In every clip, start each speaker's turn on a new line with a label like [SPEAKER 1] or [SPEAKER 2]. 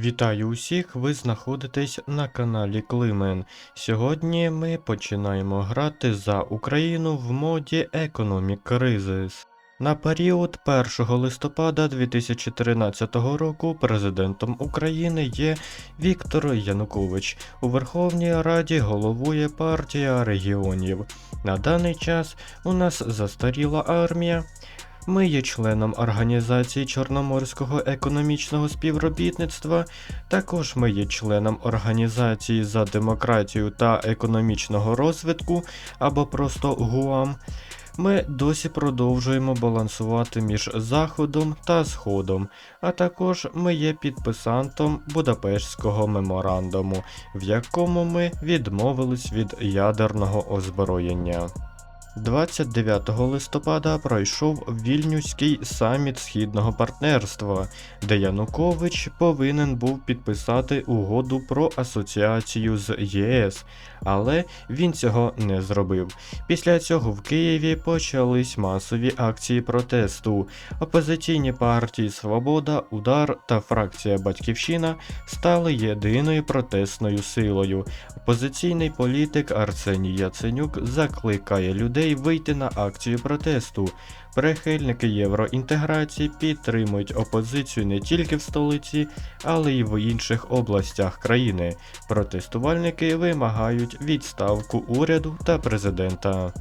[SPEAKER 1] Вітаю усіх! Ви знаходитесь на каналі Климен. Сьогодні ми починаємо грати за Україну в моді Economic Crisis. На період 1 листопада 2013 року президентом України є Віктор Янукович. У Верховній Раді головує партія регіонів. На даний час у нас застаріла армія. Ми є членом Організації Чорноморського економічного співробітництва. Також ми є членом Організації за демократію та економічного розвитку або просто ГУАМ. Ми досі продовжуємо балансувати між Заходом та Сходом, а також ми є підписантом Будапештського меморандуму, в якому ми відмовились від ядерного озброєння. 29 листопада пройшов Вільнюський саміт Східного партнерства, де Янукович повинен був підписати угоду про асоціацію з ЄС, але він цього не зробив. Після цього в Києві почались масові акції протесту. Опозиційні партії Свобода, Удар та фракція Батьківщина стали єдиною протестною силою. Опозиційний політик Арсеній Яценюк закликає людей вийти на акцію протесту. Прихильники євроінтеграції підтримують опозицію не тільки в столиці, але й в інших областях країни. Протестувальники вимагають відставку уряду та президента.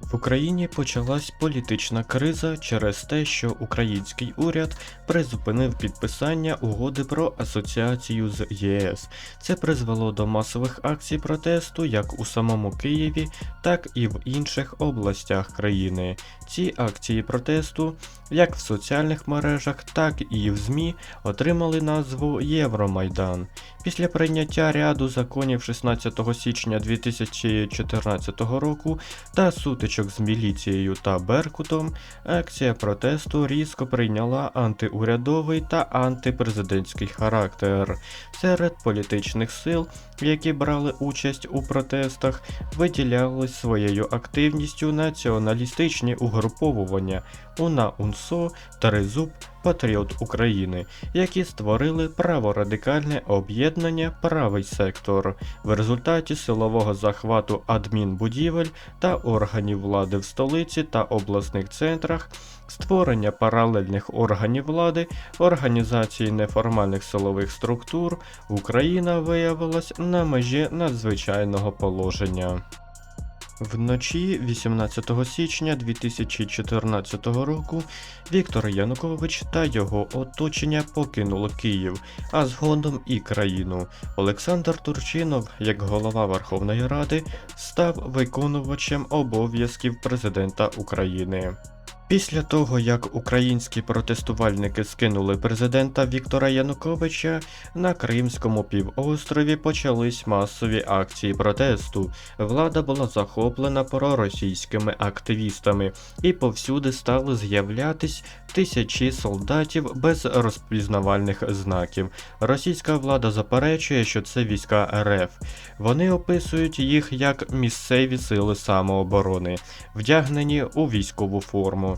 [SPEAKER 1] В Україні почалась політична криза через те, що український уряд призупинив підписання угоди про асоціацію з ЄС. Це призвело до масових акцій протесту як у самому Києві, так і в інших областях країни. Ці акції протесту, як в соціальних мережах, так і в ЗМІ, отримали назву Євромайдан. Після прийняття ряду законів 16 січня 2014 року та сутичок з міліцією та Беркутом, акція протесту різко прийняла антиурядовий та антипрезидентський характер. Серед політичних сил, які брали участь у протестах, виділялись своєю активністю націоналістичні угруповування УНА УНСО, Тризуб, Патріот України, які створили праворадикальне об'єднання Правий сектор в результаті силового захвату адмінбудівель та органів влади в столиці та обласних центрах, створення паралельних органів влади, організації неформальних силових структур, Україна виявилась на межі надзвичайного положення. Вночі 18 січня 2014 року Віктор Янукович та його оточення покинули Київ, а згодом і країну. Олександр Турчинов, як голова Верховної Ради, став виконувачем обов'язків президента України. Після того, як українські протестувальники скинули президента Віктора Януковича, на Кримському півострові почались масові акції протесту. Влада була захоплена проросійськими активістами, і повсюди стали з'являтись тисячі солдатів без розпізнавальних знаків. Російська влада заперечує, що це війська РФ. Вони описують їх як місцеві сили самооборони, вдягнені у військову форму.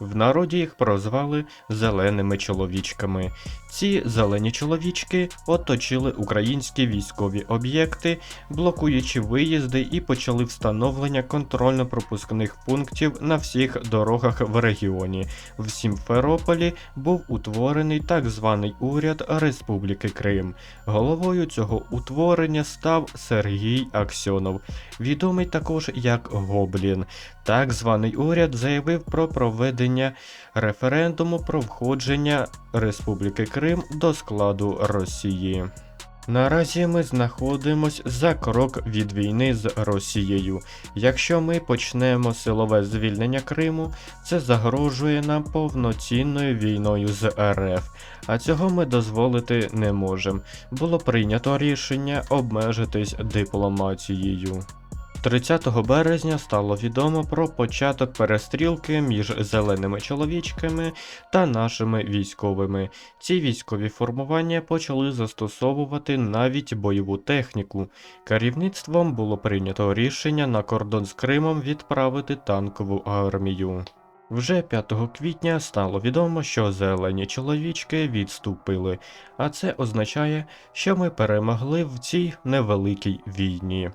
[SPEAKER 1] В народі їх прозвали зеленими чоловічками. Ці зелені чоловічки оточили українські військові об'єкти, блокуючи виїзди і почали встановлення контрольно-пропускних пунктів на всіх дорогах в регіоні. В Сімферополі був утворений так званий уряд Республіки Крим. Головою цього утворення став Сергій Аксьонов, відомий також як Гоблін. Так званий уряд заявив про проведення референдуму про входження Республіки Крим до складу Росії. Наразі ми знаходимось за крок від війни з Росією. Якщо ми почнемо силове звільнення Криму, це загрожує нам повноцінною війною з РФ, а цього ми дозволити не можемо. Було прийнято рішення обмежитись дипломатією. 30 березня стало відомо про початок перестрілки між зеленими чоловічками та нашими військовими. Ці військові формування почали застосовувати навіть бойову техніку. Керівництвом було прийнято рішення на кордон з Кримом відправити танкову армію. Вже 5 квітня стало відомо, що зелені чоловічки відступили, а це означає, що ми перемогли в цій невеликій війні.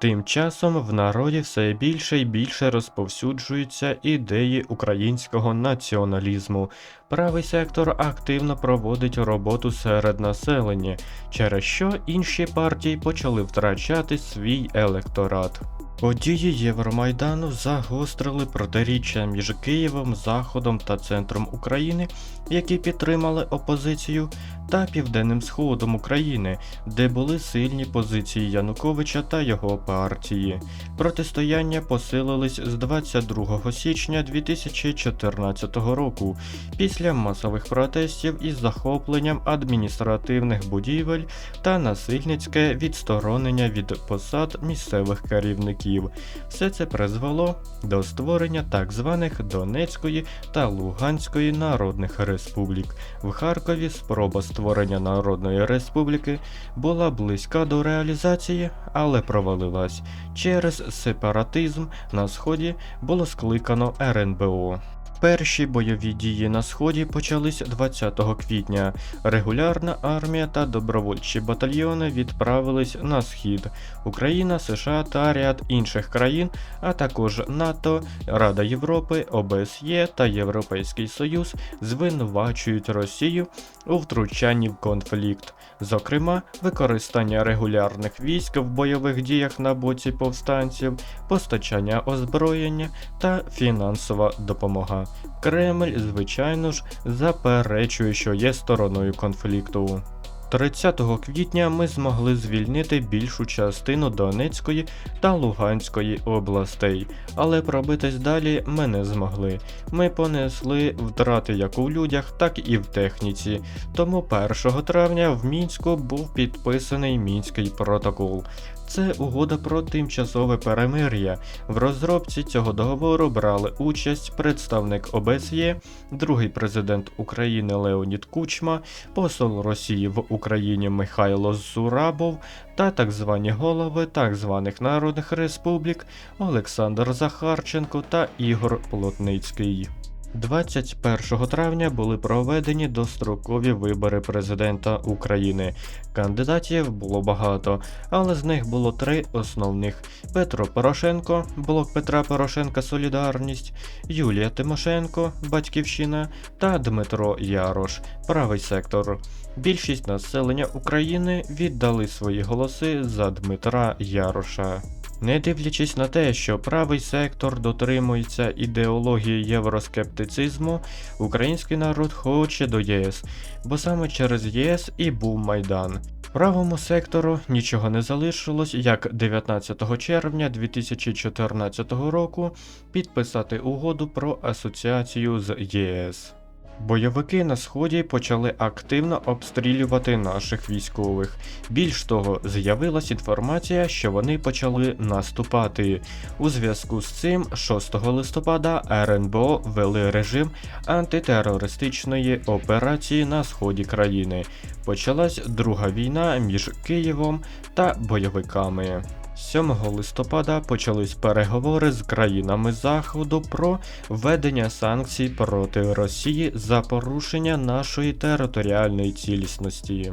[SPEAKER 1] Тим часом в народі все більше і більше розповсюджуються ідеї українського націоналізму. Правий сектор активно проводить роботу серед населення, через що інші партії почали втрачати свій електорат. Події Євромайдану загострили протиріччя між Києвом, Заходом та центром України, які підтримали опозицію, та Південним Сходом України, де були сильні позиції Януковича та його партії. Протистояння посилились з 22 січня 2014 року після масових протестів із захопленням адміністративних будівель та насильницьке відсторонення від посад місцевих керівників. Все це призвело до створення так званих Донецької та Луганської народних республік. В Харкові спроба створення Народної республіки була близька до реалізації, але провалилась. Через сепаратизм на сході було скликано РНБО. Перші бойові дії на сході почались 20 квітня. Регулярна армія та добровольчі батальйони відправились на схід. Україна, США та ряд інших країн, а також НАТО, Рада Європи, ОБСЄ та Європейський Союз звинувачують Росію у втручанні в конфлікт, зокрема, використання регулярних військ в бойових діях на боці повстанців, постачання озброєння та фінансова допомога. Кремль, звичайно ж, заперечує, що є стороною конфлікту. 30 квітня ми змогли звільнити більшу частину Донецької та Луганської областей, але пробитись далі ми не змогли. Ми понесли втрати як у людях, так і в техніці. Тому 1 травня в мінську був підписаний мінський протокол. Це угода про тимчасове перемир'я. В розробці цього договору брали участь представник ОБСЄ, другий президент України Леонід Кучма, посол Росії в Україні Михайло Зурабов та так звані голови так званих народних республік Олександр Захарченко та Ігор Плотницький. 21 травня були проведені дострокові вибори президента України. Кандидатів було багато, але з них було три основних: Петро Порошенко, блок Петра Порошенка Солідарність, Юлія Тимошенко, Батьківщина та Дмитро Ярош, правий сектор. Більшість населення України віддали свої голоси за Дмитра Яроша. Не дивлячись на те, що правий сектор дотримується ідеології євроскептицизму, український народ хоче до ЄС, бо саме через ЄС і був Майдан. Правому сектору нічого не залишилось, як 19 червня 2014 року підписати угоду про асоціацію з ЄС. Бойовики на сході почали активно обстрілювати наших військових. Більш того, з'явилась інформація, що вони почали наступати. У зв'язку з цим, 6 листопада РНБО ввели режим антитерористичної операції на сході країни. Почалась друга війна між Києвом та бойовиками. 7 листопада почались переговори з країнами Заходу про введення санкцій проти Росії за порушення нашої територіальної цілісності.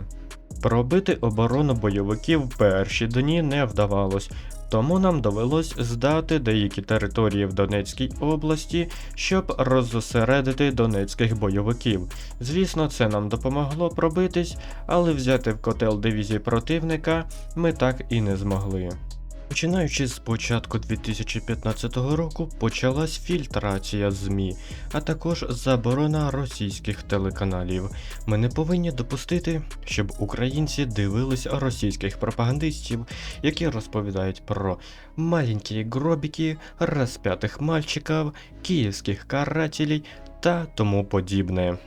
[SPEAKER 1] Пробити оборону бойовиків в перші дні не вдавалось, тому нам довелось здати деякі території в Донецькій області, щоб роззосередити донецьких бойовиків. Звісно, це нам допомогло пробитись, але взяти в котел дивізії противника ми так і не змогли. Починаючи з початку 2015 року почалась фільтрація ЗМІ, а також заборона російських телеканалів. Ми не повинні допустити, щоб українці дивились російських пропагандистів, які розповідають про маленькі гробіки, розп'ятих мальчиків, київських карателей та тому подібне.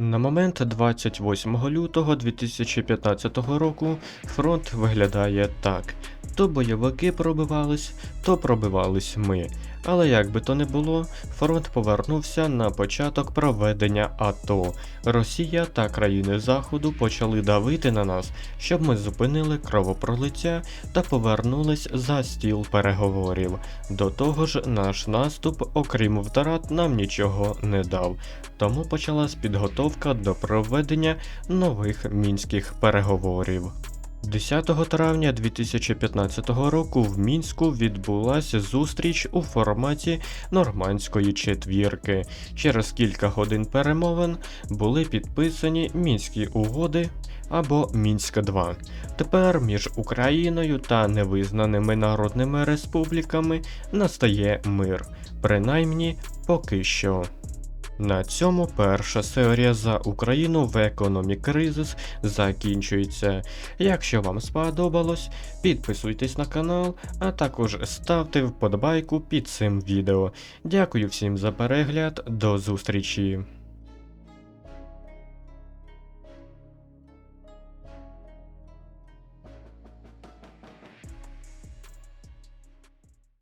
[SPEAKER 1] На момент 28 лютого 2015 року фронт виглядає так: то бойовики пробивались, то пробивались ми. Але як би то не було, фронт повернувся на початок проведення АТО. Росія та країни Заходу почали давити на нас, щоб ми зупинили кровопролиття та повернулись за стіл переговорів. До того ж, наш наступ, окрім втрат, нам нічого не дав. Тому почалась підготовка до проведення нових мінських переговорів. 10 травня 2015 року в Мінську відбулася зустріч у форматі нормандської четвірки. Через кілька годин перемовин були підписані мінські угоди або Мінськ 2. Тепер між Україною та невизнаними народними республіками настає мир, принаймні поки що. На цьому перша серія за Україну в Economic Crisis закінчується. Якщо вам сподобалось, підписуйтесь на канал, а також ставте вподобайку під цим відео. Дякую всім за перегляд, до зустрічі!